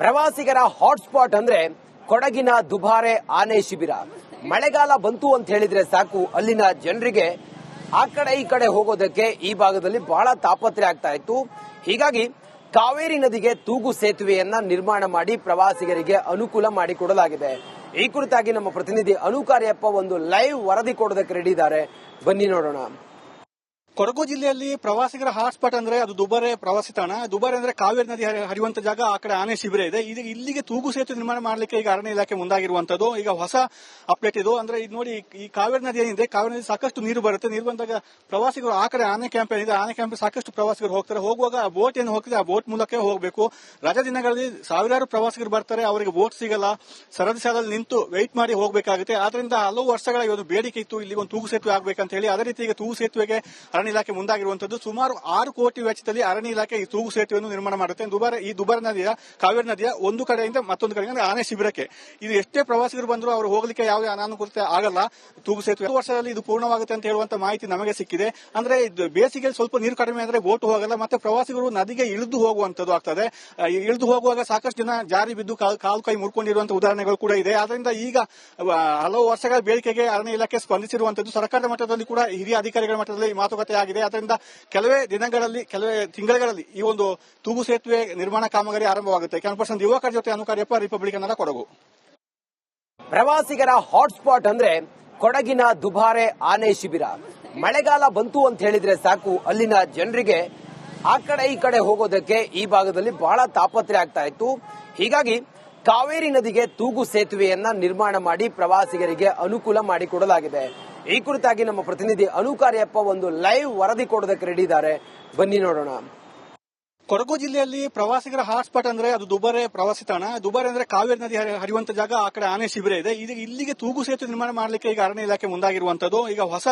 ಪ್ರವಾಸಿಗರ ಹಾಟ್ಸ್ಪಾಟ್ ಅಂದ್ರೆ ಕೊಡಗಿನ ದುಬಾರೆ ಆನೆ ಶಿಬಿರ. ಮಳೆಗಾಲ ಬಂತು ಅಂತ ಹೇಳಿದ್ರೆ ಸಾಕು, ಅಲ್ಲಿನ ಜನರಿಗೆ ಆ ಕಡೆ ಈ ಕಡೆ ಹೋಗೋದಕ್ಕೆ ಈ ಭಾಗದಲ್ಲಿ ಬಹಳ ತಾಪತ್ರೆ ಆಗ್ತಾ ಇತ್ತು. ಹೀಗಾಗಿ ಕಾವೇರಿ ನದಿಗೆ ತೂಗು ಸೇತುವೆಯನ್ನ ನಿರ್ಮಾಣ ಮಾಡಿ ಪ್ರವಾಸಿಗರಿಗೆ ಅನುಕೂಲ ಮಾಡಿಕೊಡಲಾಗಿದೆ ಈ ಕುರಿತಾಗಿ ನಮ್ಮ ಪ್ರತಿನಿಧಿ ಅನುಕಾರ್ಯಪ್ಪ ಒಂದು ಲೈವ್ ವರದಿ ಕೊಡೋದಕ್ಕೆ ರೆಡಿ ಇದ್ದಾರೆ. ಬನ್ನಿ ನೋಡೋಣ. ಕೊಡಗು ಜಿಲ್ಲೆಯಲ್ಲಿ ಪ್ರವಾಸಿಗರ ಹಾಟ್ಸ್ಪಾಟ್ ಅಂದ್ರೆ ಅದು ದುಬಾರೆ ಪ್ರವಾಸಿ ತಾಣ. ದುಬಾರೆ ಅಂದ್ರೆ ಕಾವೇರಿ ನದಿ ಹರಿ- ಹರಿಯುವಂತ ಜಾಗ ಆ ಕಡೆ ಆನೆ ಶಿಬಿರ ಇದೆ. ಈಗ ಇಲ್ಲಿಗೆ ತೂಗು ಸೇತುವೆ ನಿರ್ಮಾಣ ಮಾಡಲಿಕ್ಕೆ ಈಗ ಅರಣ್ಯ ಇಲಾಖೆ ಮುಂದಾಗಿರುವಂತದ್ದು ಈಗ ಹೊಸ ಅಪ್ಡೇಟ್ ಇದು. ಅಂದ್ರೆ ಇದು ನೋಡಿ, ಈ ಕಾವೇರಿ ನದಿ ಏನಿದೆ, ಕಾವೇರಿ ನದಿ ಸಾಕಷ್ಟು ನೀರು ಬರುತ್ತೆ. ನೀರು ಬಂದಾಗ ಪ್ರವಾಸಿಗರು ಆ ಕಡೆ ಆನೆ ಕ್ಯಾಂಪ್ ಏನಿದೆ, ಆನೆ ಕ್ಯಾಂಪ್ ಸಾಕಷ್ಟು ಪ್ರವಾಸಿಗರು ಹೋಗ್ತಾರೆ. ಹೋಗುವಾಗ ಆ ಬೋಟ್ ಏನು ಹೋಗ್ತದೆ, ಆ ಬೋಟ್ ಮೂಲಕ ಹೋಗಬೇಕು. ರಜಾ ದಿನಗಳಲ್ಲಿ ಸಾವಿರಾರು ಪ್ರವಾಸಿಗರು ಬರ್ತಾರೆ. ಅವರಿಗೆ ಬೋಟ್ ಸಿಗಲ್ಲ. ಸರದಿ ಸಾಲಲ್ಲಿ ನಿಂತು ವೆಯ್ಟ್ ಮಾಡಿ ಹೋಗಬೇಕಾಗುತ್ತೆ. ಆದ್ರಿಂದ ಹಲವು ವರ್ಷಗಳ ಒಂದು ಬೇಡಿಕೆ ಇತ್ತು. ಇಲ್ಲಿ ಒಂದು ತೂಗು ಸೇತುವೆ ಆಗಬೇಕಂತ ಹೇಳಿ. ಅದೇ ರೀತಿ ಈಗ ತೂಗು ಸೇತುವೆಗೆ ಅರಣ್ಯ ಇಲಾಖೆ ಮುಂದಾಗಿರುವಂತದ್ದು ಸುಮಾರು ಆರು ಕೋಟಿ ವೆಚ್ಚದಲ್ಲಿ ಅರಣ್ಯ ಇಲಾಖೆ ಈ ತೂಗು ಸೇತುವೆಯನ್ನು ನಿರ್ಮಾಣ ಮಾಡುತ್ತೆ. ದುಬಾರೆ, ಈ ದುಬಾರೆ ನದಿಯ, ಕಾವೇರಿ ನದಿಯ ಒಂದು ಕಡೆಯಿಂದ ಮತ್ತೊಂದು ಕಡೆಯಿಂದ ಆನೆ ಶಿಬಿರಕ್ಕೆ. ಇದು ಎಷ್ಟೇ ಪ್ರವಾಸಿಗರು ಬಂದರೂ ಅವರು ಹೋಗಲಿಕ್ಕೆ ಯಾವುದೇ ಅನಾನುಕೂಲತೆ ಆಗಲ್ಲ. ತೂಗು ಸೇತುವೆ ಎರಡು ವರ್ಷದಲ್ಲಿ ಇದು ಪೂರ್ಣವಾಗುತ್ತೆ ಅಂತ ಹೇಳುವಂತ ಮಾಹಿತಿ ನಮಗೆ ಸಿಕ್ಕಿದೆ. ಅಂದ್ರೆ ಬೇಸಿಗೆಯಲ್ಲಿ ಸ್ವಲ್ಪ ನೀರು ಕಡಿಮೆ ಅಂದ್ರೆ ಬೋಟ್ ಹೋಗಲ್ಲ, ಮತ್ತೆ ಪ್ರವಾಸಿಗರು ನದಿಗೆ ಇಳಿದು ಹೋಗುವಂತದ್ದು ಆಗ್ತದೆ. ಇಳಿದು ಹೋಗುವಾಗ ಸಾಕಷ್ಟು ಜನ ಜಾರಿ ಬಿದ್ದು ಕಾಲು ಕೈ ಮುರ್ಕೊಂಡಿರುವಂತಹ ಉದಾಹರಣೆಗಳು ಕೂಡ ಇದೆ. ಆದ್ರಿಂದ ಈಗ ಹಲವು ವರ್ಷಗಳ ಬೇಡಿಕೆಗೆ ಅರಣ್ಯ ಇಲಾಖೆ ಸ್ಪಂದಿಸಿರುವಂತದ್ದು ಸರ್ಕಾರದ ಮಟ್ಟದಲ್ಲಿ ಕೂಡ ಹಿರಿಯ ಅಧಿಕಾರಿಗಳ ಮಟ್ಟದಲ್ಲಿ ಮಾತುಕತೆ ಆಗಿದೆ. ಅದರಿಂದ ಕೆಲವೇ ದಿನಗಳಲ್ಲಿ, ಕೆಲವೇ ತಿಂಗಳುಗಳಲ್ಲಿ ಈ ಒಂದು ತೂಗು ಸೇತುವೆ ನಿರ್ಮಾಣ ಕಾಮಗಾರಿ ಆರಂಭವಾಗುತ್ತೆ. ಕ್ಯಾನ್ ಯುವಕರ ಜೊತೆ ಅನುಕಾರ್ಯಪ್ಪ ರಿಪಬ್ಲಿಕ್ ಕನ್ನಡ ಕೊಡಗು. ಪ್ರವಾಸಿಗರ ಹಾಟ್ಸ್ಪಾಟ್ ಅಂದ್ರೆ ಕೊಡಗಿನ ದುಬಾರೆ ಆನೆ ಶಿಬಿರ. ಮಳೆಗಾಲ ಬಂತು ಅಂತ ಹೇಳಿದ್ರೆ ಸಾಕು, ಅಲ್ಲಿನ ಜನರಿಗೆ ಆ ಕಡೆ ಈ ಕಡೆ ಹೋಗೋದಕ್ಕೆ ಈ ಭಾಗದಲ್ಲಿ ಬಹಳ ತಾಪತ್ರೆ ಆಗ್ತಾ ಇತ್ತು. ಹೀಗಾಗಿ ಕಾವೇರಿ ನದಿಗೆ ತೂಗು ಸೇತುವೆಯನ್ನ ನಿರ್ಮಾಣ ಮಾಡಿ ಪ್ರವಾಸಿಗರಿಗೆ ಅನುಕೂಲ ಮಾಡಿಕೊಡಲಾಗಿದೆ. ಈ ಕುರಿತಾಗಿ ನಮ್ಮ ಪ್ರತಿನಿಧಿ ಅನುಕಾರ್ಯಪ್ಪ ಒಂದು ಲೈವ್ ವರದಿ ಕೊಡೋದಕ್ಕೆ ರೆಡಿ ಇದ್ದಾರೆ. ಬನ್ನಿ ನೋಡೋಣ. ಕೊಡಗು ಜಿಲ್ಲೆಯಲ್ಲಿ ಪ್ರವಾಸಿಗರ ಹಾಟ್ಸ್ಪಾಟ್ ಅಂದ್ರೆ ಅದು ದುಬಾರೆ ಪ್ರವಾಸಿ ತಾಣ. ದುಬಾರೆ ಅಂದ್ರೆ ಕಾವೇರಿ ನದಿ ಹರಿ- ಹರಿಯುವಂತ ಜಾಗ, ಆ ಕಡೆ ಆನೆ ಶಿಬಿರ ಇದೆ. ಈಗ ಇಲ್ಲಿಗೆ ತೂಗು ಸೇತುವೆ ನಿರ್ಮಾಣ ಮಾಡಲಿಕ್ಕೆ ಈಗ ಅರಣ್ಯ ಇಲಾಖೆ ಮುಂದಾಗಿರುವಂತದ್ದು. ಈಗ ಹೊಸ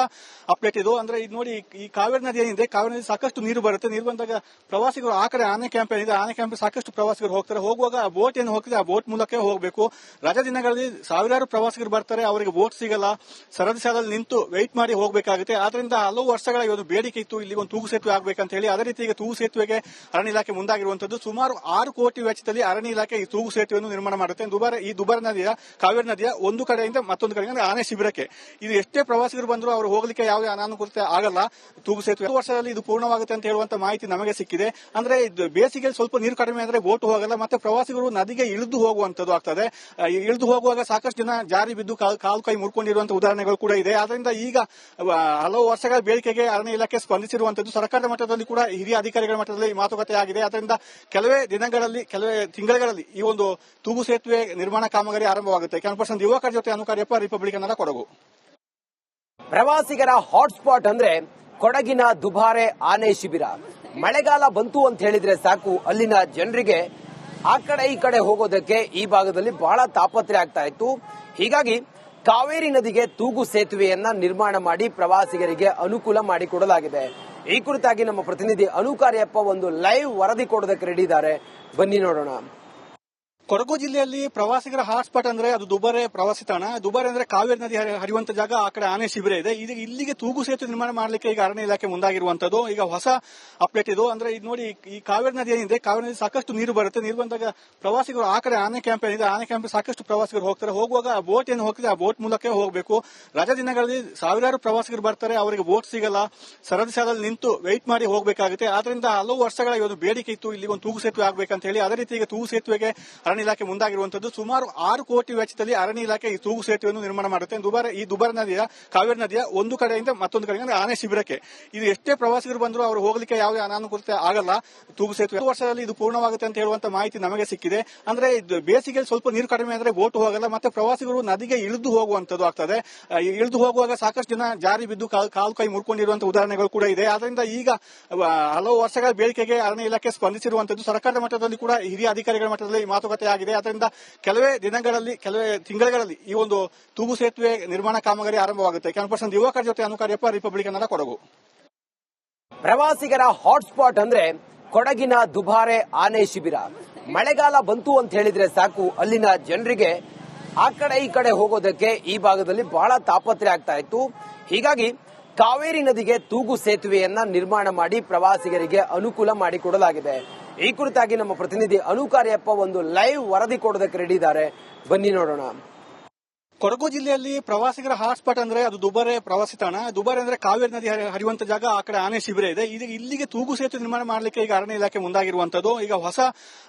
ಅಪ್ಡೇಟ್ ಇದು. ಅಂದ್ರೆ ಇದು ನೋಡಿ, ಈ ಕಾವೇರಿ ನದಿ ಏನಿದೆ, ಕಾವೇರಿ ನದಿ ಸಾಕಷ್ಟು ನೀರು ಬರುತ್ತೆ. ನೀರು ಬಂದಾಗ ಪ್ರವಾಸಿಗರು ಆ ಕಡೆ ಆನೆ ಕ್ಯಾಂಪ್ ಏನಿದೆ, ಆನೆ ಕ್ಯಾಂಪ್ ಸಾಕಷ್ಟು ಪ್ರವಾಸಿಗರು ಹೋಗ್ತಾರೆ. ಹೋಗುವಾಗ ಆ ಬೋಟ್ ಏನು ಹೋಗ್ತದೆ, ಆ ಬೋಟ್ ಮೂಲಕ ಹೋಗಬೇಕು. ರಜಾ ದಿನಗಳಲ್ಲಿ ಸಾವಿರಾರು ಪ್ರವಾಸಿಗರು ಬರ್ತಾರೆ. ಅವರಿಗೆ ಬೋಟ್ ಸಿಗಲ್ಲ. ಸರದಿ ಸಾಲಲ್ಲಿ ನಿಂತು ವೆಯ್ಟ್ ಮಾಡಿ ಹೋಗಬೇಕಾಗುತ್ತೆ. ಆದ್ರಿಂದ ಹಲವು ವರ್ಷಗಳ ಒಂದು ಬೇಡಿಕೆ ಇತ್ತು. ಇಲ್ಲಿ ಒಂದು ತೂಗು ಸೇತುವೆ ಆಗಬೇಕಂತ ಹೇಳಿ. ಅದೇ ರೀತಿ ಈಗ ತೂಗು ಸೇತುವೆಗೆ ಅರಣ್ಯ ಇಲಾಖೆ ಮುಂದಾಗಿರುವಂತದ್ದು ಸುಮಾರು ಆರು ಕೋಟಿ ವೆಚ್ಚದಲ್ಲಿ ಅರಣ್ಯ ಇಲಾಖೆ ಈ ತೂಗು ಸೇತುವೆಯನ್ನು ನಿರ್ಮಾಣ ಮಾಡುತ್ತೆ. ದುಬಾರೆ, ಈ ದುಬಾರೆ ನದಿಯ, ಕಾವೇರಿ ನದಿಯ ಒಂದು ಕಡೆಯಿಂದ ಮತ್ತೊಂದು ಕಡೆಯಿಂದ ಆನೆ ಶಿಬಿರಕ್ಕೆ. ಇದು ಎಷ್ಟೇ ಪ್ರವಾಸಿಗರು ಬಂದ್ರು ಅವರು ಹೋಗಲಿಕ್ಕೆ ಯಾವುದೇ ಅನಾನುಕೂಲತೆ ಆಗಲ್ಲ. ತೂಗು ಸೇತುವೆ ವರ್ಷದಲ್ಲಿ ಇದು ಪೂರ್ಣವಾಗುತ್ತೆ ಅಂತ ಹೇಳುವಂತ ಮಾಹಿತಿ ನಮಗೆ ಸಿಕ್ಕಿದೆ. ಅಂದ್ರೆ ಬೇಸಿಗೆಯಲ್ಲಿ ಸ್ವಲ್ಪ ನೀರು ಕಡಿಮೆ ಅಂದ್ರೆ ಬೋಟ್ ಹೋಗಲ್ಲ, ಮತ್ತೆ ಪ್ರವಾಸಿಗರು ನದಿಗೆ ಇಳಿದು ಹೋಗುವಂತದ್ದು ಆಗ್ತದೆ. ಇಳಿದು ಹೋಗುವಾಗ ಸಾಕಷ್ಟು ಜನ ಜಾರಿ ಬಿದ್ದು ಕಾಲ್- ಕೈ ಮುರ್ಕೊಂಡಿರುವಂತಹ ಉದಾಹರಣೆಗಳು ಕೂಡ ಇದೆ. ಆದ್ರಿಂದ ಈಗ ಹಲವು ವರ್ಷಗಳ ಬೇಡಿಕೆಗೆ ಅರಣ್ಯ ಇಲಾಖೆ ಸ್ಪಂದಿಸಿರುವಂತದ್ದು ಸರ್ಕಾರದ ಮಟ್ಟದಲ್ಲಿ ಕೂಡ ಹಿರಿಯ ಅಧಿಕಾರಿಗಳ ಮಟ್ಟದಲ್ಲಿ ಮಾತುಕತೆ ಆಗಿದೆ. ಅದರಿಂದ ಕೆಲವೇ ದಿನಗಳಲ್ಲಿ, ಕೆಲವೇ ತಿಂಗಳುಗಳಲ್ಲಿ ಈ ಒಂದು ತೂಗು ಸೇತುವೆ ನಿರ್ಮಾಣ ಕಾಮಗಾರಿ ಆರಂಭವಾಗುತ್ತೆ. ಕ್ಯಾನ್ ಯುವಕರ ಜೊತೆ ಅನುಕಾರ್ಯಪ್ಪ ರಿಪಬ್ಲಿಕ್ ಕನ್ನಡ ಕೊಡಗು. ಪ್ರವಾಸಿಗರ ಹಾಟ್ಸ್ಪಾಟ್ ಅಂದ್ರೆ ಕೊಡಗಿನ ದುಬಾರೆ ಆನೆ ಶಿಬಿರ. ಮಳೆಗಾಲ ಬಂತು ಅಂತ ಹೇಳಿದ್ರೆ ಸಾಕು, ಅಲ್ಲಿನ ಜನರಿಗೆ ಆ ಕಡೆ ಈ ಕಡೆ ಹೋಗೋದಕ್ಕೆ ಈ ಭಾಗದಲ್ಲಿ ಬಹಳ ತಾಪತ್ರೆ ಆಗ್ತಾ ಇತ್ತು. ಹೀಗಾಗಿ ಕಾವೇರಿ ನದಿಗೆ ತೂಗು ಸೇತುವೆಯನ್ನ ನಿರ್ಮಾಣ ಮಾಡಿ ಪ್ರವಾಸಿಗರಿಗೆ ಅನುಕೂಲ ಮಾಡಿಕೊಡಲಾಗಿದೆ. ಈ ಕುರಿತಾಗಿ ನಮ್ಮ ಪ್ರತಿನಿಧಿ ಅನುಕಾರ್ಯಪ್ಪ ಒಂದು ಲೈವ್ ವರದಿ ಕೊಡೋದಕ್ಕೆ ರೆಡಿ ಇದ್ದಾರೆ. ಬನ್ನಿ ನೋಡೋಣ. ಕೊಡಗು ಜಿಲ್ಲೆಯಲ್ಲಿ ಪ್ರವಾಸಿಗರ ಹಾಟ್ಸ್ಪಾಟ್ ಅಂದ್ರೆ ಅದು ದುಬಾರೆ ಪ್ರವಾಸಿ ತಾಣ. ದುಬಾರೆ ಅಂದ್ರೆ ಕಾವೇರಿ ನದಿ ಹರಿ- ಹರಿಯುವಂತ ಜಾಗ ಆ ಕಡೆ ಆನೆ ಶಿಬಿರ ಇದೆ. ಇದು ಇಲ್ಲಿಗೆ ತೂಗು ಸೇತುವೆ ನಿರ್ಮಾಣ ಮಾಡಲಿಕ್ಕೆ ಈಗ ಅರಣ್ಯ ಇಲಾಖೆ ಮುಂದಾಗಿರುವಂತದ್ದು. ಈಗ ಹೊಸ ಅಪ್ಡೇಟ್ ಇದು. ಅಂದ್ರೆ ಇದು ನೋಡಿ, ಈ ಕಾವೇರಿ ನದಿ ಏನಿದೆ, ಕಾವೇರಿ ನದಿ ಸಾಕಷ್ಟು ನೀರು ಬರುತ್ತೆ. ನೀರು ಬಂದಾಗ ಪ್ರವಾಸಿಗರು ಆ ಕಡೆ ಆನೆ ಕ್ಯಾಂಪ್ ಏನಿದೆ, ಆನೆ ಕ್ಯಾಂಪ್ ಸಾಕಷ್ಟು ಪ್ರವಾಸಿಗರು ಹೋಗ್ತಾರೆ. ಹೋಗುವಾಗ ಆ ಬೋಟ್ ಏನು ಹೋಗ್ತದೆ, ಆ ಬೋಟ್ ಮೂಲಕ ಹೋಗಬೇಕು. ರಜಾ ದಿನಗಳಲ್ಲಿ ಸಾವಿರಾರು ಪ್ರವಾಸಿಗರು ಬರ್ತಾರೆ. ಅವರಿಗೆ ಬೋಟ್ ಸಿಗಲ್ಲ. ಸರದಿ ಸಾಲಲ್ಲಿ ನಿಂತು ವೆಯ್ಟ್ ಮಾಡಿ ಹೋಗಬೇಕಾಗುತ್ತೆ. ಆದ್ರಿಂದ ಹಲವು ವರ್ಷಗಳ ಇವತ್ತು ಬೇಡಿಕೆ ಇತ್ತು. ಇಲ್ಲಿ ಒಂದು ತೂಗು ಸೇತುವೆ ಆಗಬೇಕಂತ ಹೇಳಿ. ಅದೇ ರೀತಿ ಈಗ ತೂಗು ಸೇತುವೆಗೆ ಅರಣ್ಯ ಇಲಾಖೆ ಮುಂದಾಗಿರುವಂತದ್ದು ಸುಮಾರು ಆರು ಕೋಟಿ ವೆಚ್ಚದಲ್ಲಿ ಅರಣ್ಯ ಇಲಾಖೆ ಈ ತೂಗು ಸೇತುವೆಯನ್ನು ನಿರ್ಮಾಣ ಮಾಡುತ್ತೆ. ದುಬಾರೆ, ಈ ದುಬಾರೆ ನದಿಯ, ಕಾವೇರಿ ನದಿಯ ಒಂದು ಕಡೆಯಿಂದ ಮತ್ತೊಂದು ಕಡೆಗೆ ಅಂದ್ರೆ ಆನೆ ಶಿಬಿರಕ್ಕೆ. ಇದು ಎಷ್ಟೇ ಪ್ರವಾಸಿಗರು ಬಂದರೂ ಅವರು ಹೋಗಲಿಕ್ಕೆ ಯಾವುದೇ ಅನಾನುಕೂಲತೆ ಆಗಲ್ಲ. ತೂಗು ಸೇತುವೆ ವರ್ಷದಲ್ಲಿ ಇದು ಪೂರ್ಣವಾಗುತ್ತೆ ಅಂತ ಹೇಳುವಂತ ಮಾಹಿತಿ ನಮಗೆ ಸಿಕ್ಕಿದೆ. ಅಂದ್ರೆ ಬೇಸಿಗೆಯಲ್ಲಿ ಸ್ವಲ್ಪ ನೀರು ಕಡಿಮೆ ಅಂದ್ರೆ ಬೋಟ್ ಹೋಗಲ್ಲ, ಮತ್ತೆ ಪ್ರವಾಸಿಗರು ನದಿಗೆ ಇಳಿದು ಹೋಗುವಂತದ್ದು ಆಗ್ತದೆ. ಇಳಿದು ಹೋಗುವಾಗ ಸಾಕಷ್ಟು ಜನ ಜಾರಿ ಬಿದ್ದು ಕಾಲ್- ಕೈ ಮುರ್ಕೊಂಡಿರುವಂತಹ ಉದಾಹರಣೆಗಳು ಕೂಡ ಇದೆ. ಆದ್ರಿಂದ ಈಗ ಹಲವು ವರ್ಷಗಳ ಬೇಡಿಕೆಗೆ ಅರಣ್ಯ ಇಲಾಖೆ ಸ್ಪಂದಿಸಿರುವಂತದ್ದು ಸರ್ಕಾರದ ಮಟ್ಟದಲ್ಲಿ ಕೂಡ ಹಿರಿಯ ಅಧಿಕಾರಿಗಳ ಮಟ್ಟದಲ್ಲಿ ಮಾತುಕತೆ ಆಗಿದೆ. ಅದರಿಂದ ಕೆಲವೇ ದಿನಗಳಲ್ಲಿ, ಕೆಲವೇ ತಿಂಗಳುಗಳಲ್ಲಿ ಈ ಒಂದು ತೂಗು ಸೇತುವೆ ನಿರ್ಮಾಣ ಕಾಮಗಾರಿ ಆರಂಭವಾಗುತ್ತೆ. ಕೆಲವು ಪರ್ಸನ್ ಯುವಕರ ಜೊತೆ ಅನುಕಾರ್ಯಪ್ಪ ರಿಪಬ್ಲಿಕ್ ಕನ್ನಡ ಕೊಡಗು. ಪ್ರವಾಸಿಗರ ಹಾಟ್ಸ್ಪಾಟ್ ಅಂದ್ರೆ ಕೊಡಗಿನ ದುಬಾರೆ ಆನೆ ಶಿಬಿರ. ಮಳೆಗಾಲ ಬಂತು ಅಂತ ಹೇಳಿದ್ರೆ ಸಾಕು, ಅಲ್ಲಿನ ಜನರಿಗೆ ಆ ಕಡೆ ಈ ಕಡೆ ಹೋಗೋದಕ್ಕೆ ಈ ಭಾಗದಲ್ಲಿ ಬಹಳ ತಾಪತ್ರೆ ಆಗ್ತಾ ಇತ್ತು. ಹೀಗಾಗಿ ಕಾವೇರಿ ನದಿಗೆ ತೂಗು ಸೇತುವೆಯನ್ನ ನಿರ್ಮಾಣ ಮಾಡಿ ಪ್ರವಾಸಿಗರಿಗೆ ಅನುಕೂಲ ಮಾಡಿಕೊಡಲಾಗಿದೆ. ಈ ಕುರಿತಾಗಿ ನಮ್ಮ ಪ್ರತಿನಿಧಿ ಅನುಕಾರ್ಯಪ್ಪ ಒಂದು ಲೈವ್ ವರದಿ ಕೊಡೋದಕ್ಕೆ ರೆಡಿ ಇದ್ದಾರೆ. ಬನ್ನಿ ನೋಡೋಣ. ಕೊಡಗು ಜಿಲ್ಲೆಯಲ್ಲಿ ಪ್ರವಾಸಿಗರ ಹಾಟ್ಸ್ಪಾಟ್ ಅಂದ್ರೆ ಅದು ದುಬಾರೆ ಪ್ರವಾಸಿ ತಾಣ. ದುಬಾರೆ ಅಂದ್ರೆ ಕಾವೇರಿ ನದಿ ಹರಿ- ಹರಿಯುವಂತ ಜಾಗ ಆ ಕಡೆ ಆನೆ ಶಿಬಿರ ಇದೆ. ಈಗ ಇಲ್ಲಿಗೆ ತೂಗು ಸೇತುವೆ ನಿರ್ಮಾಣ ಮಾಡಲಿಕ್ಕೆ ಈಗ ಅರಣ್ಯ ಇಲಾಖೆ ಮುಂದಾಗಿರುವಂತದ್ದು. ಈಗ ಹೊಸ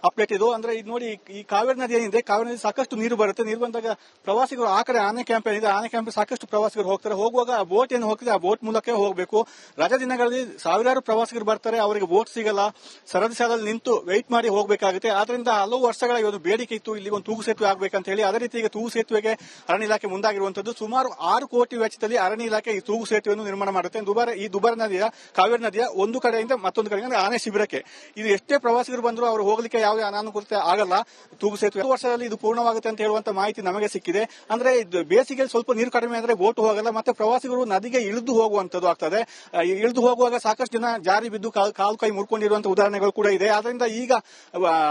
ಅಪ್ಡೇಟ್ ಇದು. ಅಂದ್ರೆ ಇದು ನೋಡಿ, ಈ ಕಾವೇರಿ ನದಿ ಏನಿದೆ, ಕಾವೇರಿ ನದಿ ಸಾಕಷ್ಟು ನೀರು ಬರುತ್ತೆ. ನೀರು ಬಂದಾಗ ಪ್ರವಾಸಿಗರು ಆ ಕಡೆ ಆನೆ ಕ್ಯಾಂಪ್ ಏನಿದೆ, ಆನೆ ಕ್ಯಾಂಪ್ ಸಾಕಷ್ಟು ಪ್ರವಾಸಿಗರು ಹೋಗ್ತಾರೆ. ಹೋಗುವಾಗ ಆ ಬೋಟ್ ಏನು ಹೋಗ್ತಿದೆ, ಆ ಬೋಟ್ ಮೂಲಕ ಹೋಗಬೇಕು. ರಜಾ ದಿನಗಳಲ್ಲಿ ಸಾವಿರಾರು ಪ್ರವಾಸಿಗರು ಬರ್ತಾರೆ. ಅವರಿಗೆ ಬೋಟ್ ಸಿಗಲ್ಲ. ಸರದಿ ಸಾಲಲ್ಲಿ ನಿಂತು ವೆಯ್ಟ್ ಮಾಡಿ ಹೋಗಬೇಕಾಗುತ್ತೆ. ಆದ್ರಿಂದ ಹಲವು ವರ್ಷಗಳ ಇವತ್ತು ಬೇಡಿಕೆ ಇತ್ತು. ಇಲ್ಲಿ ಒಂದು ತೂಗು ಸೇತುವೆ ಆಗಬೇಕಂತ ಹೇಳಿ. ಅದೇ ರೀತಿ ಈಗ ತೂಗು ಸೇತುವೆಗೆ ಅರಣ್ಯ ಇಲಾಖೆ ಮುಂದಾಗಿರುವಂತದ್ದು ಸುಮಾರು ಆರು ಕೋಟಿ ವೆಚ್ಚದಲ್ಲಿ ಅರಣ್ಯ ಇಲಾಖೆ ಈ ತೂಗು ಸೇತುವೆಯನ್ನು ನಿರ್ಮಾಣ ಮಾಡುತ್ತೆ. ದುಬಾರೆ, ಈ ದುಬಾರೆ ನದಿಯ, ಕಾವೇರಿ ನದಿಯ ಒಂದು ಕಡೆಯಿಂದ ಮತ್ತೊಂದು ಕಡೆಯಿಂದ ಅಂದ್ರೆ ಆನೆ ಶಿಬಿರಕ್ಕೆ. ಇದು ಎಷ್ಟೇ ಪ್ರವಾಸಿಗರು ಬಂದರೂ ಅವರು ಹೋಗಲಿಕ್ಕೆ ಯಾವುದೇ ಅನಾನುಕೂಲತೆ ಆಗಲ್ಲ. ತೂಗು ಸೇತುವೆ ವರ್ಷದಲ್ಲಿ ಇದು ಪೂರ್ಣವಾಗುತ್ತೆ ಅಂತ ಹೇಳುವಂತ ಮಾಹಿತಿ ನಮಗೆ ಸಿಕ್ಕಿದೆ. ಅಂದ್ರೆ ಬೇಸಿಗೆ ಸ್ವಲ್ಪ ನೀರು ಕಡಿಮೆ ಅಂದ್ರೆ ಬೋಟ್ ಹೋಗಲ್ಲ, ಮತ್ತೆ ಪ್ರವಾಸಿಗರು ನದಿಗೆ ಇಳಿದು ಹೋಗುವಂತದ್ದು ಆಗ್ತದೆ. ಇಳಿದು ಹೋಗುವಾಗ ಸಾಕಷ್ಟು ಜನ ಜಾರಿ ಬಿದ್ದು ಕಾಲ್- ಕಾಲು ಕೈ ಮುರ್ಕೊಂಡಿರುವಂತಹ ಉದಾಹರಣೆಗಳು ಕೂಡ ಇದೆ. ಆದ್ರಿಂದ ಈಗ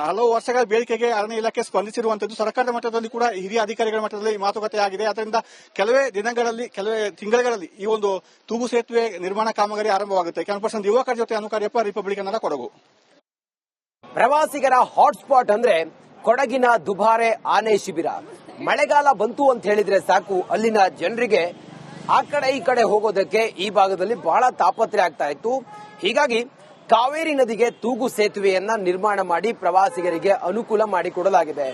ಹಲವು ವರ್ಷಗಳ ಬೇಡಿಕೆಗೆ ಅರಣ್ಯ ಇಲಾಖೆ ಸ್ಪಂದಿಸಿರುವಂತದ್ದು ಸರ್ಕಾರದ ಮಟ್ಟದಲ್ಲಿ ಕೂಡ ಹಿರಿಯ ಅಧಿಕಾರಿಗಳ ಮಟ್ಟದಲ್ಲಿ ಮಾತುಕತೆ ಆಗಿದೆ. ಅದರಿಂದ ಕೆಲವೇ ದಿನಗಳಲ್ಲಿ, ಕೆಲವೇ ತಿಂಗಳುಗಳಲ್ಲಿ ಈ ಒಂದು ತೂಗು ಸೇತುವೆ ನಿರ್ಮಾಣ ಕಾಮಗಾರಿ ಆರಂಭವಾಗುತ್ತೆ. ಕ್ಯಾನ್ ಪರ್ಸನ್ ಯುವಕರ ಜೊತೆ ಅನುಕಾರ್ಯಪ್ಪ ರಿಪಬ್ಲಿಕ್ ಕನ್ನಡ ಕೊಡಗು. ಪ್ರವಾಸಿಗರ ಹಾಟ್ಸ್ಪಾಟ್ ಅಂದ್ರೆ ಕೊಡಗಿನ ದುಬಾರೆ ಆನೆ ಶಿಬಿರ. ಮಳೆಗಾಲ ಬಂತು ಅಂತ ಹೇಳಿದ್ರೆ ಸಾಕು, ಅಲ್ಲಿನ ಜನರಿಗೆ ಆ ಕಡೆ ಈ ಕಡೆ ಹೋಗೋದಕ್ಕೆ ಈ ಭಾಗದಲ್ಲಿ ಬಹಳ ತಾಪತ್ರೆ ಆಗ್ತಾ ಇತ್ತು. ಹೀಗಾಗಿ ಕಾವೇರಿ ನದಿಗೆ ತೂಗು ಸೇತುವೆಯನ್ನ ನಿರ್ಮಾಣ ಮಾಡಿ ಪ್ರವಾಸಿಗರಿಗೆ ಅನುಕೂಲ ಮಾಡಿಕೊಡಲಾಗಿದೆ.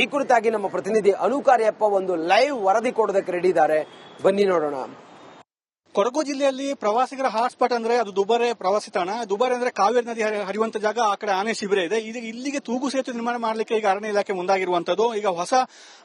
ಈ ಕುರಿತಾಗಿ ನಮ್ಮ ಪ್ರತಿನಿಧಿ ಅನುಕಾರ್ಯಪ್ಪ ಒಂದು ಲೈವ್ ವರದಿ ಕೊಡೋದಕ್ಕೆ ರೆಡಿ ಇದ್ದಾರೆ. ಬನ್ನಿ ನೋಡೋಣ. ಕೊಡಗು ಜಿಲ್ಲೆಯಲ್ಲಿ ಪ್ರವಾಸಿಗರ ಹಾಟ್ಸ್ಪಾಟ್ ಅಂದ್ರೆ ಅದು ದುಬಾರೆ ಪ್ರವಾಸಿ ತಾಣ. ದುಬಾರೆ ಅಂದ್ರೆ ಕಾವೇರಿ ನದಿ ಹರಿ- ಹರಿಯುವಂತ ಜಾಗ, ಆ ಕಡೆ ಆನೆ ಶಿಬಿರ ಇದೆ. ಈಗ ಇಲ್ಲಿಗೆ ತೂಗು ಸೇತುವೆ ನಿರ್ಮಾಣ ಮಾಡಲಿಕ್ಕೆ ಈಗ ಅರಣ್ಯ ಇಲಾಖೆ ಮುಂದಾಗಿರುವಂತದ್ದು. ಈಗ ಹೊಸ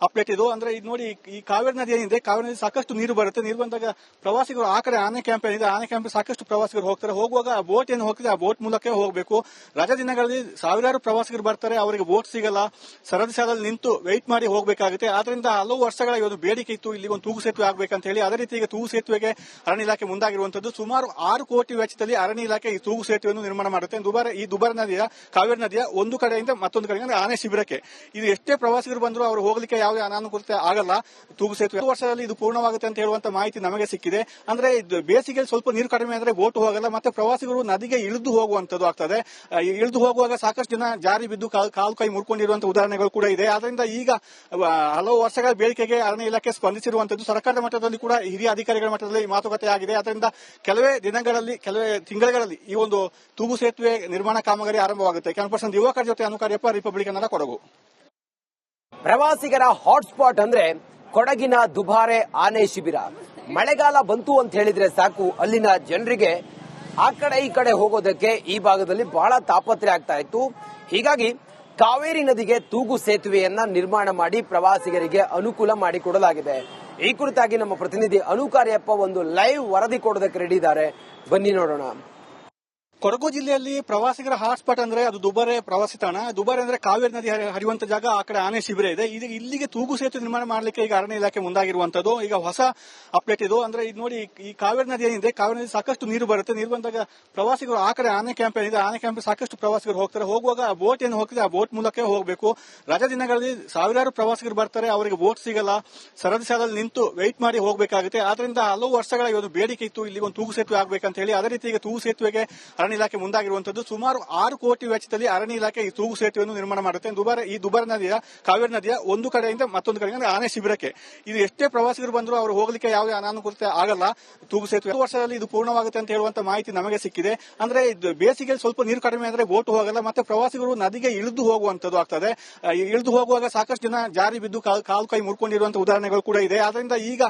ಅಪ್ಡೇಟ್ ಇದು. ಅಂದ್ರೆ ಇದು ನೋಡಿ, ಈ ಕಾವೇರಿ ನದಿ ಏನಿದೆ, ಕಾವೇರಿ ನದಿ ಸಾಕಷ್ಟು ನೀರು ಬರುತ್ತೆ. ನೀರು ಬಂದಾಗ ಪ್ರವಾಸಿಗರು ಆ ಕಡೆ ಆನೆ ಕ್ಯಾಂಪ್ ಏನಿದೆ, ಆನೆ ಕ್ಯಾಂಪ್ ಸಾಕಷ್ಟು ಪ್ರವಾಸಿಗರು ಹೋಗ್ತಾರೆ. ಹೋಗುವಾಗ ಆ ಬೋಟ್ ಏನು ಹೋಗ್ತಿದೆ, ಆ ಬೋಟ್ ಮೂಲಕ ಹೋಗಬೇಕು. ರಜಾ ದಿನಗಳಲ್ಲಿ ಸಾವಿರಾರು ಪ್ರವಾಸಿಗರು ಬರ್ತಾರೆ. ಅವರಿಗೆ ಬೋಟ್ ಸಿಗಲ್ಲ. ಸರದಿ ಸಾಲಲ್ಲಿ ನಿಂತು ವೆಯ್ಟ್ ಮಾಡಿ ಹೋಗಬೇಕಾಗುತ್ತೆ. ಆದ್ರಿಂದ ಹಲವು ವರ್ಷಗಳ ಇವತ್ತು ಬೇಡಿಕೆ ಇತ್ತು. ಇಲ್ಲಿ ಒಂದು ತೂಗು ಸೇತುವೆ ಆಗಬೇಕಂತ ಹೇಳಿ. ಅದೇ ರೀತಿ ಈಗ ತೂಗು ಸೇತುವೆಗೆ ಅರಣ್ಯ ಇಲಾಖೆ ಮುಂದಾಗಿರುವಂತದ್ದು ಸುಮಾರು ಆರು ಕೋಟಿ ವೆಚ್ಚದಲ್ಲಿ ಅರಣ್ಯ ಇಲಾಖೆ ಈ ತೂಗು ಸೇತುವೆಯನ್ನು ನಿರ್ಮಾಣ ಮಾಡುತ್ತೆ. ದುಬಾರೆ, ಈ ದುಬಾರೆ ನದಿಯ, ಕಾವೇರಿ ನದಿಯ ಒಂದು ಕಡೆಯಿಂದ ಮತ್ತೊಂದು ಕಡೆಯಿಂದ ಆನೆ ಶಿಬಿರಕ್ಕೆ. ಇದು ಎಷ್ಟೇ ಪ್ರವಾಸಿಗರು ಬಂದರೂ ಅವರು ಹೋಗಲಿಕ್ಕೆ ಯಾವುದೇ ಅನಾನುಕೂಲತೆ ಆಗಲ್ಲ. ತೂಗು ಸೇತುವೆ ವರ್ಷದಲ್ಲಿ ಇದು ಪೂರ್ಣವಾಗುತ್ತೆ ಅಂತ ಹೇಳುವಂತ ಮಾಹಿತಿ ನಮಗೆ ಸಿಕ್ಕಿದೆ. ಅಂದ್ರೆ ಬೇಸಿಗೆ ಸ್ವಲ್ಪ ನೀರು ಕಡಿಮೆ ಆದರೆ ಬೋಟ್ ಹೋಗಲ್ಲ, ಮತ್ತೆ ಪ್ರವಾಸಿಗರು ನದಿಗೆ ಇಳಿದು ಹೋಗುವಂತದ್ದು ಆಗ್ತದೆ. ಇಳಿದು ಹೋಗುವಾಗ ಸಾಕಷ್ಟು ಜನ ಜಾರಿ ಬಿದ್ದು ಕಾಲ್- ಕೈ ಮುರ್ಕೊಂಡಿರುವಂತ ಉದಾಹರಣೆಗಳು ಕೂಡ ಇದೆ. ಆದ್ರಿಂದ ಈಗ ಹಲವು ವರ್ಷಗಳ ಬೇಡಿಕೆಗೆ ಅರಣ್ಯ ಇಲಾಖೆ ಸ್ಪಂದಿಸಿರುವಂತದ್ದು ಸರ್ಕಾರದ ಮಟ್ಟದಲ್ಲಿ ಕೂಡ ಹಿರಿಯ ಅಧಿಕಾರಿಗಳ ಮಟ್ಟದಲ್ಲಿ ಮಾತುಕತೆ ಆಗಿದೆ. ಅದರಿಂದ ಕೆಲವೇ ದಿನಗಳಲ್ಲಿ, ಕೆಲವೇ ತಿಂಗಳುಗಳಲ್ಲಿ ಈ ಒಂದು ತೂಗು ಸೇತುವೆ ನಿರ್ಮಾಣ ಕಾಮಗಾರಿ ಆರಂಭವಾಗುತ್ತೆ. ಕೆಲವು ಪರ್ಸೆಂಟ್ ಯುವಕರ ಜೊತೆ ಅನುಕಾರ್ಯಪ್ಪ ರಿಪಬ್ಲಿಕ್ ಕನ್ನಡ ಕೊಡಗು. ಪ್ರವಾಸಿಗರ ಹಾಟ್ಸ್ಪಾಟ್ ಅಂದ್ರೆ ಕೊಡಗಿನ ದುಬಾರೆ ಆನೆ ಶಿಬಿರ. ಮಳೆಗಾಲ ಬಂತು ಅಂತ ಹೇಳಿದ್ರೆ ಸಾಕು, ಅಲ್ಲಿನ ಜನರಿಗೆ ಆ ಕಡೆ ಈ ಕಡೆ ಹೋಗೋದಕ್ಕೆ ಈ ಭಾಗದಲ್ಲಿ ಬಹಳ ತಾಪತ್ರೆ ಆಗ್ತಾ ಇತ್ತು. ಹೀಗಾಗಿ ಕಾವೇರಿ ನದಿಗೆ ತೂಗು ಸೇತುವೆಯನ್ನ ನಿರ್ಮಾಣ ಮಾಡಿ ಪ್ರವಾಸಿಗರಿಗೆ ಅನುಕೂಲ ಮಾಡಿಕೊಡಲಾಗಿದೆ. ಈ ಕುರಿತಾಗಿ ನಮ್ಮ ಪ್ರತಿನಿಧಿ ಅನುಕಾರ್ಯಪ್ಪ ಒಂದು ಲೈವ್ ವರದಿ ಕೊಡೋದಕ್ಕೆ ರೆಡಿ ಇದ್ದಾರೆ. ಬನ್ನಿ ನೋಡೋಣ. ಕೊಡಗು ಜಿಲ್ಲೆಯಲ್ಲಿ ಪ್ರವಾಸಿಗರ ಹಾಟ್ಸ್ಪಾಟ್ ಅಂದ್ರೆ ಅದು ದುಬಾರೆ ಪ್ರವಾಸಿ ತಾಣ. ದುಬಾರೆ ಅಂದ್ರೆ ಕಾವೇರಿ ನದಿ ಹರಿ- ಹರಿಯುವಂತ ಜಾಗ ಆ ಕಡೆ ಆನೆ ಶಿಬಿರ ಇದೆ. ಈಗ ಇಲ್ಲಿಗೆ ತೂಗು ಸೇತುವೆ ನಿರ್ಮಾಣ ಮಾಡಲಿಕ್ಕೆ ಈಗ ಅರಣ್ಯ ಇಲಾಖೆ ಮುಂದಾಗಿರುವಂತದ್ದು ಈಗ ಹೊಸ ಅಪ್ಡೇಟ್ ಇದು. ಅಂದ್ರೆ ಇದು ನೋಡಿ, ಈ ಕಾವೇರಿ ನದಿ ಏನಿದೆ, ಕಾವೇರಿ ನದಿ ಸಾಕಷ್ಟು ನೀರು ಬರುತ್ತೆ. ನೀರು ಬಂದಾಗ ಪ್ರವಾಸಿಗರು ಆ ಕಡೆ ಆನೆ ಕ್ಯಾಂಪ್ ಏನಿದೆ, ಆನೆ ಕ್ಯಾಂಪ್ ಸಾಕಷ್ಟು ಪ್ರವಾಸಿಗರು ಹೋಗ್ತಾರೆ. ಹೋಗುವಾಗ ಆ ಬೋಟ್ ಏನು ಹೋಗ್ತದೆ, ಆ ಬೋಟ್ ಮೂಲಕ ಹೋಗಬೇಕು. ರಜಾ ದಿನಗಳಲ್ಲಿ ಸಾವಿರಾರು ಪ್ರವಾಸಿಗರು ಬರ್ತಾರೆ. ಅವರಿಗೆ ಬೋಟ್ ಸಿಗಲ್ಲ. ಸರದಿ ಸಾಲಲ್ಲಿ ನಿಂತು ವೆಯ್ಟ್ ಮಾಡಿ ಹೋಗಬೇಕಾಗುತ್ತೆ. ಆದ್ರಿಂದ ಹಲವು ವರ್ಷಗಳ ಒಂದು ಬೇಡಿಕೆ ಇತ್ತು. ಇಲ್ಲಿ ಒಂದು ತೂಗು ಸೇತುವೆ ಆಗಬೇಕಂತ ಹೇಳಿ. ಅದೇ ರೀತಿ ಈಗ ತೂಗು ಸೇತುವೆಗೆ ಅರಣ್ಯ ಇಲಾಖೆ ಮುಂದಾಗಿರುವಂತದ್ದು ಸುಮಾರು ಆರು ಕೋಟಿ ವೆಚ್ಚದಲ್ಲಿ ಅರಣ್ಯ ಇಲಾಖೆ ಈ ತೂಗು ಸೇತುವೆಯನ್ನು ನಿರ್ಮಾಣ ಮಾಡುತ್ತೆ. ದುಬಾರೆ, ಈ ದುಬಾರೆ ನದಿಯ, ಕಾವೇರಿ ನದಿಯ ಒಂದು ಕಡೆಯಿಂದ ಮತ್ತೊಂದು ಕಡೆಯಿಂದ ಆನೆ ಶಿಬಿರಕ್ಕೆ. ಇದು ಎಷ್ಟೇ ಪ್ರವಾಸಿಗರು ಬಂದರೂ ಅವರು ಹೋಗಲಿಕ್ಕೆ ಯಾವುದೇ ಅನಾನುಕೂಲತೆ ಆಗಲ್ಲ. ತೂಗು ಸೇತುವೆ ಎರಡು ವರ್ಷದಲ್ಲಿ ಇದು ಪೂರ್ಣವಾಗುತ್ತೆ ಅಂತ ಹೇಳುವಂತ ಮಾಹಿತಿ ನಮಗೆ ಸಿಕ್ಕಿದೆ. ಅಂದ್ರೆ ಬೇಸಿಗೆ ಸ್ವಲ್ಪ ನೀರು ಕಡಿಮೆ ಅಂದ್ರೆ ಬೋಟ್ ಹೋಗಲ್ಲ, ಮತ್ತೆ ಪ್ರವಾಸಿಗರು ನದಿಗೆ ಇಳಿದು ಹೋಗುವಂತದ್ದು ಆಗ್ತದೆ. ಇಳಿದು ಹೋಗುವಾಗ ಸಾಕಷ್ಟು ಜನ ಜಾರಿ ಬಿದ್ದು ಕಾಲ್- ಕೈ ಮುರ್ಕೊಂಡಿರುವಂತ ಉದಾಹರಣೆಗಳು ಕೂಡ ಇದೆ. ಆದ್ರಿಂದ ಈಗ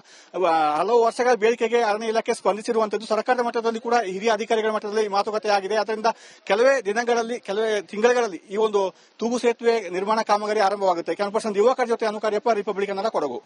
ಹಲವು ವರ್ಷಗಳ ಬೇಡಿಕೆಗೆ ಅರಣ್ಯ ಇಲಾಖೆ ಸ್ಪಂದಿಸಿರುವಂತದ್ದು ಸರ್ಕಾರದ ಮಟ್ಟದಲ್ಲಿ ಕೂಡ ಹಿರಿಯ ಅಧಿಕಾರಿಗಳ ಮಟ್ಟದಲ್ಲಿ ಮಾತುಕತೆ ಆಗಿದೆ. ಅದರಿಂದ ಕೆಲವೇ ದಿನಗಳಲ್ಲಿ, ಕೆಲವೇ ತಿಂಗಳುಗಳಲ್ಲಿ ಈ ಒಂದು ತೂಗು ಸೇತುವೆ ನಿರ್ಮಾಣ ಕಾಮಗಾರಿ ಆರಂಭವಾಗುತ್ತೆ. ಕೆಲವು ಪರ್ಸನ್, ಯುವಕರ ಜೊತೆ ಅನುಕಾರ್ಯಪ್ಪ ರಿಪಬ್ಲಿಕ್ ಕನ್ನಡ ಕೊಡಗು.